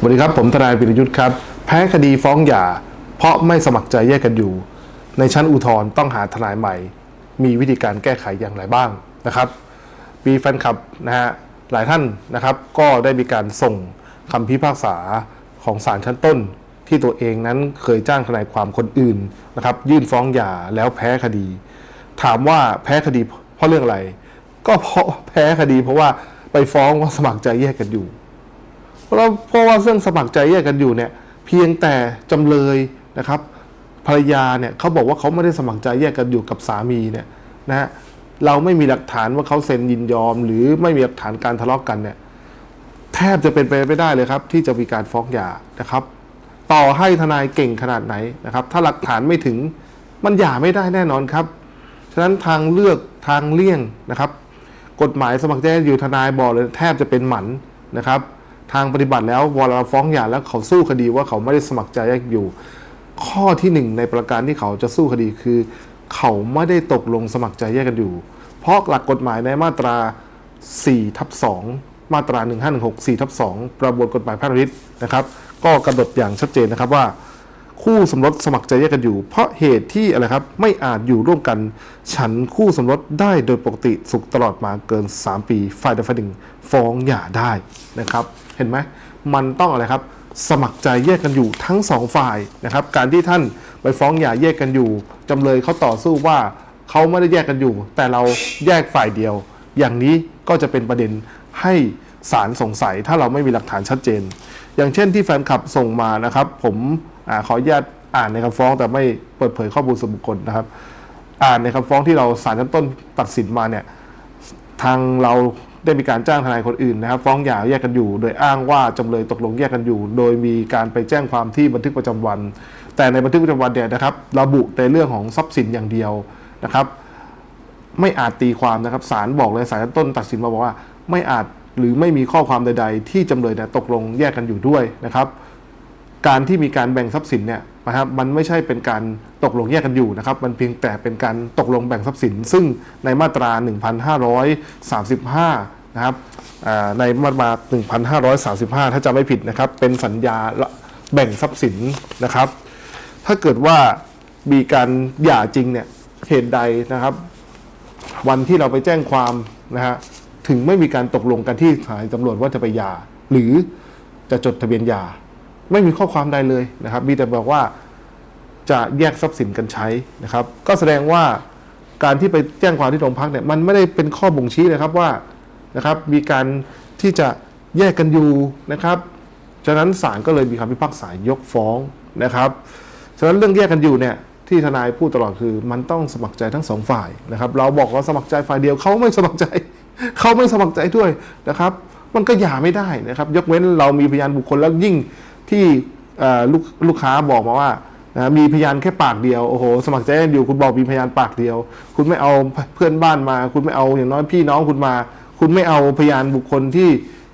สวัสดีครับ ผมทนายปิรยุทธ์ครับ แพ้คดีฟ้องหย่า เพราะไม่สมัครใจแยกกันอยู่ ในชั้นอุทธรณ์ต้องหาทนายใหม่ มีวิธีการแก้ไขอย่างไรบ้างนะครับมีแฟนคลับนะฮะหลายท่านนะครับ ก็ได้มีการส่งคำพิพากษาของศาลชั้นต้น ที่ตัวเองนั้นเคยจ้างทนายความคนอื่นนะครับ ยื่นฟ้องหย่าแล้วแพ้คดี ถามว่าแพ้คดีเพราะเรื่องอะไร ก็เพราะแพ้คดีเพราะว่าไปฟ้องว่าสมัครใจแยกกันอยู่ เพราะเพราะว่าเรื่องสมัครใจแยกกันอยู่เนี่ยเพียงแต่จำเลยนะครับภรรยาเนี่ยเขาบอกว่าเขาไม่ได้สมัครใจแยกกันอยู่กับสามีเนี่ยนะฮะเราไม่มีหลักฐานว่าเขาเซ็นยินยอม หรือไม่มีหลักฐานการทะเลาะกกันเนี่ยแทบจะเป็นไปไม่ได้เลยครับ ที่จะมีการฟ้องหย่านะครับ ต่อให้ทนายเก่งขนาดไหนนะครับ ถ้าหลักฐานไม่ถึงมันหย่าไม่ได้แน่นอนครับ ฉะนั้นทางเลือกทางเลี่ยงนะครับ กฎหมายสมัครใจอยู่ทนายบอกเลยแทบจะเป็นหมันนะครับ ทางปฏิบัติแล้ววอลาฟ้องหย่าแล้วเขาสู้คดีว่าเขาไม่ได้สมัครใจแยกอยู่ ข้อที่หนึ่งในประการที่เขาจะสู้คดีคือ เขาไม่ได้ตกลงสมัครใจแยกกันอยู่ เพราะหลักกฎหมายในมาตรา4ทับ2มาตรา 1516 4ทับ2ประมวลกฎหมายแพ่งพาณิชย์นะครับ ก็กำหนดอย่างชัดเจนนะครับว่า คู่สมรสสมัครใจแยกกันอยู่ เพราะเหตุที่อะไรครับไม่อาจอยู่ร่วมกัน ฉันคู่สมรสได้โดยปกติสุขตลอดมาเกิน 3 ปีฝ่ายใดฝ่ายหนึ่งฟ้องหย่าได้นะครับ เห็นไหมมันต้องอะไรครับ สมัครใจแยกกันอยู่ทั้งสองฝ่ายนะครับ การที่ท่านไปฟ้องหย่าแยกกันอยู่ จำเลยเขาต่อสู้ว่าเขาไม่ได้แยกกันอยู่ แต่เราแยกฝ่ายเดียว อย่างนี้ก็จะเป็นประเด็นให้ ศาลสงสัยถ้าเราไม่มีหลักฐานชัดเจน อย่างเช่นที่แฟนคลับส่งมานะครับ ผมอขออนุญาตอ่านในคำฟ้องแต่ไม่เปิดเผยข้อมูลส่วนบุคคลนะครับ อ่านในคำฟ้องที่เราศาลชั้นต้นตัดสินมาเนี่ยทางเราได้มีการจ้างทนายคนอื่นนะครับฟ้องหย่าแยกกันอยู่ โดยอ้างว่าจำเลยตกลงแยกกันอยู่ โดยมีการไปแจ้งความที่บันทึกประจำวัน แต่ในบันทึกประจำวันเนี่ยนะครับ ระบุในเรื่องของทรัพย์สินอย่างเดียวนะครับ ไม่อาจตีความนะครับศาลบอกเลยศาลชั้นต้นตัดสินมาบอกว่า ไม่อาจ หรือไม่มีข้อความใด ๆ ที่จำเลยเนี่ยตกลงแยกกันอยู่ด้วยนะครับ การที่มีการแบ่งทรัพย์สินเนี่ยนะครับมันไม่ใช่เป็นการตกลงแยกกันอยู่นะครับ มันเพียงแต่เป็นการตกลงแบ่งทรัพย์สิน ซึ่งในมาตรา 1535 นะครับในมาตรา 1535 ถ้าจำไม่ผิดนะครับ เป็นสัญญาแบ่งทรัพย์สินนะครับ ถ้าเกิดว่ามีการหย่าจริงเนี่ยเหตุใดนะครับ วันที่เราไปแจ้งความนะฮะ ถึงไม่มีการตกลงกันที่สานีตำรวจว่าจะไปยา หรือจะจดทะเบียนยา ไม่มีข้อความใดเลยนะครับ มีแต่บอกว่าจะแยกทรัพย์สินกันใช้นะครับ ก็แสดงว่าการที่ไปแจ้งความที่โรงพักเนี่ยมันไม่ได้เป็นข้อบ่งชี้เลยครับว่านะครับ มีการที่จะแยกกันอยู่นะครับฉะนั้นศาลก็เลยมีคำพิพากษายกฟ้องนะครับฉะนั้นเรื่องแยกกันอยู่เนี่ยที่ทนายพูดตลอดคือ มันต้องสมัครใจทั้งสองฝ่ายนะครับ เราบอกว่าสมัครใจฝ่ายเดียวเขาไม่สมัครใจ เขาไม่สมัครใจด้วยนะครับ มันก็หย่าไม่ได้นะครับ ยกเว้นเรามีพยานบุคคลแล้วยิ่งที่ลูกลูกค้าบอกมาว่านะมีพยานแค่ปากเดียวโอ้โหสมัครใจกันอยู่คุณบอกมีพยานปากเดียว คุณไม่เอาเพื่อนบ้านมา คุณไม่เอาอย่างน้อยพี่น้องคุณมา คุณไม่เอาพยานบุคคลที่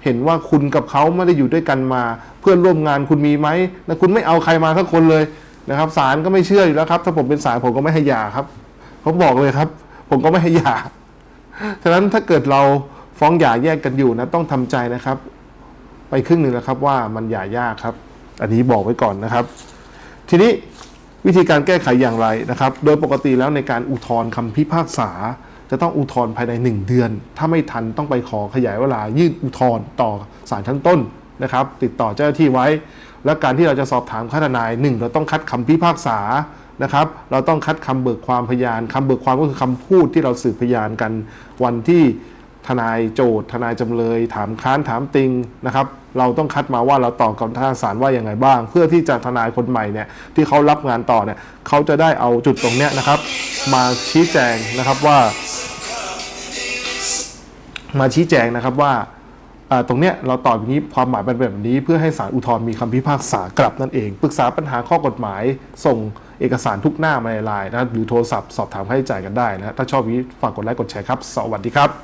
เห็นว่าคุณกับเขาไม่ได้อยู่ด้วยกันมา เพื่อนร่วมงานคุณมีไหมนะคุณไม่เอาใครมาสักคนเลยนะครับศาลก็ไม่เชื่ออยู่แล้วครับ ถ้าผมเป็นศาลผมก็ไม่ให้ยาครับผมบอกเลยครับ ผมก็ไม่ให้ยา ฉะนั้นถ้าเกิดเราฟ้องหย่าแยกกันอยู่นะต้องทำใจนะครับ ไปครึ่งหนึ่งแล้วครับว่ามันหย่ายากครับ อันนี้บอกไว้ก่อนนะครับ ทีนี้วิธีการแก้ไขอย่างไรนะครับ โดยปกติแล้วในการอุทธรณ์คำพิพากษา จะต้องอุทธรณ์ภายใน 1 เดือน ถ้าไม่ทันต้องไปขอขยายเวลายื่นอุทธรณ์ต่อศาลชั้นต้นนะครับ ติดต่อเจ้าหน้าที่ไว้ และการที่เราจะสอบถามข้าทนายหนึ่งเราต้องคัดคำพิพากษา นะครับ เราต้องคัดคำเบิกความพยานคำเบิกความก็คือคำพูดที่เราสืบพยานกัน วันที่ทนายโจทย์ทนายจำเลย ถามค้านถามติงนะครับเราต้องคัดมาว่าเราตอบกับทางศาลว่าอย่างไงบ้าง เพื่อที่จะทนายคนใหม่เนี่ยที่เขารับงานต่อเนี่ยเขาจะได้เอาจุดตรงเนี้ยนะครับ มาชี้แจงนะครับว่า มาชี้แจงนะครับว่าอ่า ตรงเนี้ยเราตอบอย่างนี้ความหมายเป็นแบบนี้ เพื่อให้ศาลอุทธรณ์มีคำพิพากษากลับนั่นเอง ปรึกษาปัญหาข้อกฎหมาย ส่งเอกสารทุกหน้ามาในไลน์นะหรือโทรศัพท์สอบถามให้จ่ายกันได้นะถ้าชอบนี้ฝากกดไลค์กดแชร์ครับ สวัสดีครับ